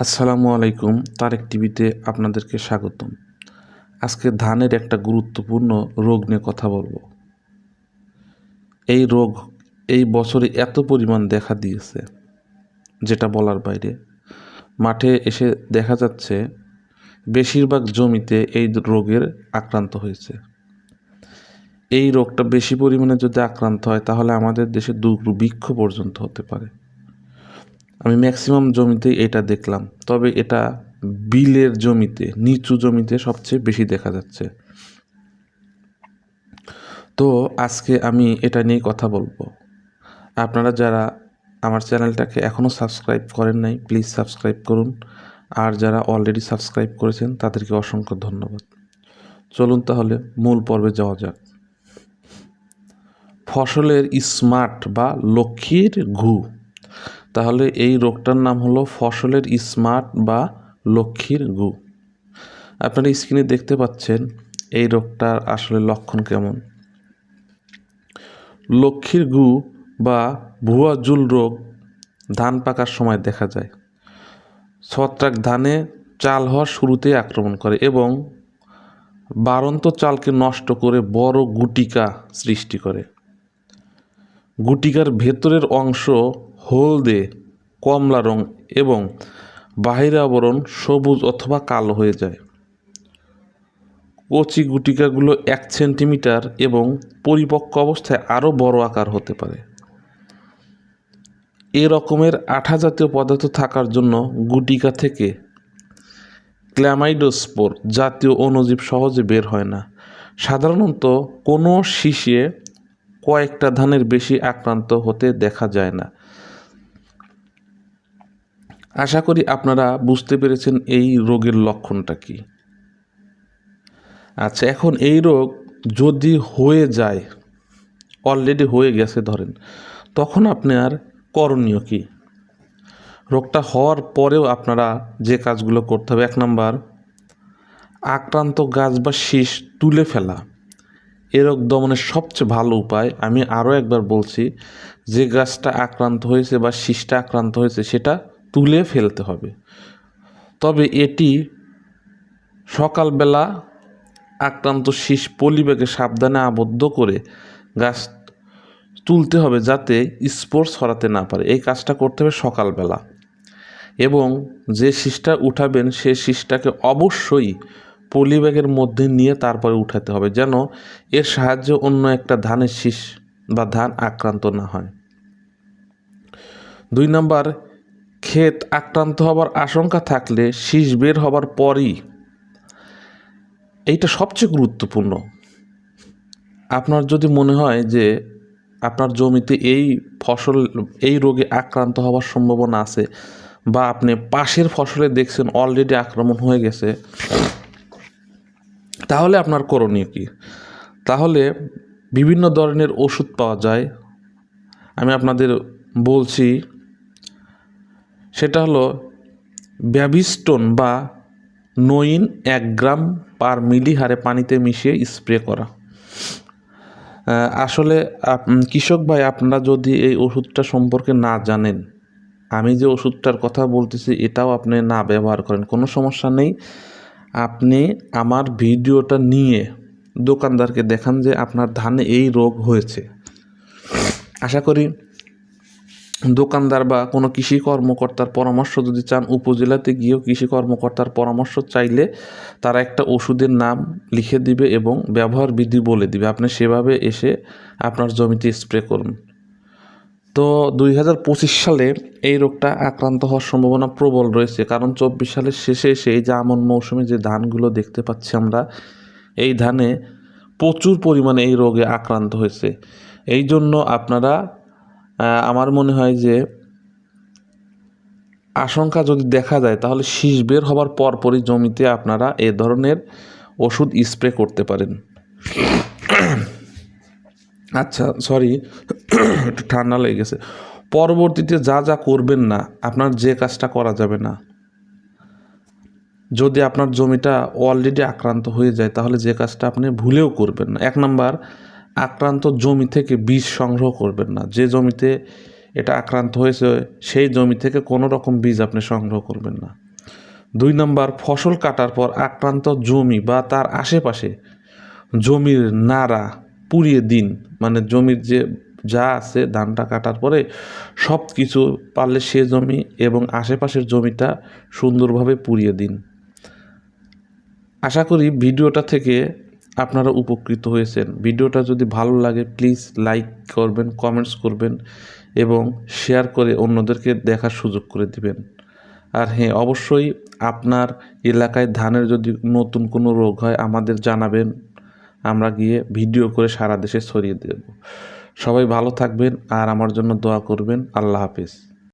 আসসালামু আলাইকুম, তারেক টিভিতে আপনাদেরকে স্বাগতম। আজকে ধানের একটা গুরুত্বপূর্ণ রোগ নিয়ে কথা বলব। এই রোগ এই বছরে এত পরিমাণ দেখা দিয়েছে, যেটা বলার বাইরে। মাঠে এসে দেখা যাচ্ছে, বেশিরভাগ জমিতে এই রোগের আক্রান্ত হয়েছে। এই রোগটা বেশি পরিমাণে যদি আক্রান্ত হয়, তাহলে আমাদের দেশে দুর্ভিক্ষ পর্যন্ত হতে পারে। আমি ম্যাক্সিমাম জমিতেই এটা দেখলাম। তবে এটা বিলের জমিতে, নিচু জমিতে সবচেয়ে বেশি দেখা যাচ্ছে। তো আজকে আমি এটা নিয়ে কথা বলব। আপনারা যারা আমার চ্যানেলটাকে এখনও সাবস্ক্রাইব করেন নাই প্লিজ সাবস্ক্রাইব করুন। আর যারা অলরেডি সাবস্ক্রাইব করেছেন, তাদেরকে অসংখ্য ধন্যবাদ। চলুন তাহলে মূল পর্বে যাওয়া যাক। ফসলের স্মার্ট বা লক্ষ্মীর ঘু। তাহলে এই রোগটার নাম হলো ফসলের স্মার্ট বা লক্ষ্মীর গু। আপনারা স্ক্রিনে দেখতে পাচ্ছেন এই রোগটার আসলে লক্ষণ কেমন। লক্ষ্মীর গু বা ভুয়া জুল রোগ ধান পাকার সময় দেখা যায়। ছত্রাক ধানে চাল হওয়ার শুরুতেই আক্রমণ করে এবং বারন্ত চালকে নষ্ট করে বড় গুটিকা সৃষ্টি করে। গুটিকার ভেতরের অংশ হলদে কমলা রং এবং বাহিরে আবরণ সবুজ অথবা কালো হয়ে যায়। কচি গুটিকাগুলো এক সেন্টিমিটার এবং পরিপক্ক অবস্থায় আরও বড় আকার হতে পারে। এ রকমের আঠা জাতীয় পদার্থ থাকার জন্য গুটিকা থেকে ক্ল্যামাইডোস্পোর জাতীয় অণুজীব সহজে বের হয় না। সাধারণত কোনো শিশিয়ে কয়েকটা ধানের বেশি আক্রান্ত হতে দেখা যায় না। আশা করি আপনারা বুঝতে পেরেছেন এই রোগের লক্ষণটা কি। আচ্ছা এখন এই রোগ যদি হয়ে যায় অলরেডি হয়ে গেছে ধরেন, তখন আপনার করণীয় কি? রোগটা হওয়ার পরেও আপনারা যে কাজগুলো করতে হবে, এক নাম্বার, আক্রান্ত গাছ বা শীষ তুলে ফেলা। এ রোগ দমনের সবচেয়ে ভালো উপায়, আমি আরও একবার বলছি, যে গাছটা আক্রান্ত হয়েছে বা শীষটা আক্রান্ত হয়েছে, সেটা তুলে ফেলতে হবে। তবে এটি সকালবেলা আক্রান্ত শীষ পলিব্যাগে সাবধানে আবদ্ধ করে গাছ তুলতে হবে যাতে স্পোর্টস ছড়াতে না পারে। এই কাজটা করতে হবে সকালবেলা। এবং যে শীষটা উঠাবেন, সে শীষটাকে অবশ্যই পলিব্যাগের মধ্যে নিয়ে তারপরে উঠাতে হবে যেন এর সাহায্যে অন্য একটা ধানের শীষ বা ধান আক্রান্ত না হয়। দুই নাম্বার ক্ষেত আক্রান্ত হবার আশঙ্কা থাকলে শীষ বের হবার পরই। এইটা সবচেয়ে গুরুত্বপূর্ণ। আপনার যদি মনে হয় যে আপনার জমিতে এই ফসল, এই রোগে আক্রান্ত হওয়ার সম্ভাবনা আছে বা আপনি পাশের ফসলে দেখছেন অলরেডি আক্রমণ হয়ে গেছে, তাহলে আপনার করণীয় কি? তাহলে বিভিন্ন ধরনের ওষুধ পাওয়া যায়। আমি আপনাদের বলছি সেটা হলো ব্যাবিস্টোন বা নইন এক গ্রাম পার মিলি হারে পানিতে মিশিয়ে স্প্রে করা। আসলে কৃষক ভাই, আপনারা যদি এই ওষুধটা সম্পর্কে না জানেন, আমি যে ওষুধটার কথা বলতেছি এটাও আপনি না ব্যবহার করেন, কোনো সমস্যা নেই। আপনি আমার ভিডিওটা নিয়ে দোকানদারকে দেখান যে আপনার ধানে এই রোগ হয়েছে। আশা করি দোকানদার বা কোনো কৃষি কর্মকর্তার পরামর্শ যদি চান, উপজেলাতে গিয়েও কৃষি কর্মকর্তার পরামর্শ চাইলে তারা একটা ওষুধের নাম লিখে দিবে এবং ব্যবহার বিধি বলে দিবে। আপনি সেভাবে এসে আপনার জমিতে স্প্রে করুন। তো দুই হাজার পঁচিশ সালে এই রোগটা আক্রান্ত হওয়ার সম্ভাবনা প্রবল রয়েছে। কারণ চব্বিশ সালের শেষে এসে এই যে আমন মৌসুমে যে ধানগুলো দেখতে পাচ্ছি আমরা, এই ধানে প্রচুর পরিমাণে এই রোগে আক্রান্ত হয়েছে। এই জন্য আপনারা আমার মনে হয় যে আশঙ্কা যদি দেখা যায়, তাহলে শীষ বের হবার পরপরই জমিতে আপনারা এ ধরনের ওষুধ স্প্রে করতে পারেন। আচ্ছা সরি একটু ঠান্ডা লেগে গেছে। পরবর্তীতে যা যা করবেন না, আপনার যে কাজটা করা যাবে না। যদি আপনার জমিটা অলরেডি আক্রান্ত হয়ে যায়, তাহলে যে কাজটা আপনি ভুলেও করবেন না। এক নাম্বার আক্রান্ত জমি থেকে বীজ সংগ্রহ করবেন না। যে জমিতে এটা আক্রান্ত হয়েছে, সেই জমি থেকে কোনো রকম বীজ আপনি সংগ্রহ করবেন না। দুই নম্বর, ফসল কাটার পর আক্রান্ত জমি বা তার আশেপাশে জমির নাড়া পুড়িয়ে দিন। মানে জমির যে যা আছে ধানটা কাটার পরে সব কিছু পারলে সে জমি এবং আশেপাশের জমিটা সুন্দরভাবে পুড়িয়ে দিন। আশা করি ভিডিওটা থেকে আপনারা উপকৃত হয়েছেন। ভিডিওটা যদি ভালো লাগে প্লিজ লাইক করবেন কমেন্টস করবেন এবং শেয়ার করে অন্যদেরকে দেখার সুযোগ করে দিবেন। আর হ্যাঁ অবশ্যই আপনার এলাকায় ধানের যদি নতুন কোনো রোগ হয়, আমাদের জানাবেন। আমরা গিয়ে ভিডিও করে সারা দেশে ছড়িয়ে দেব। সবাই ভালো থাকবেন আর আমার জন্য দোয়া করবেন। আল্লাহ হাফিজ।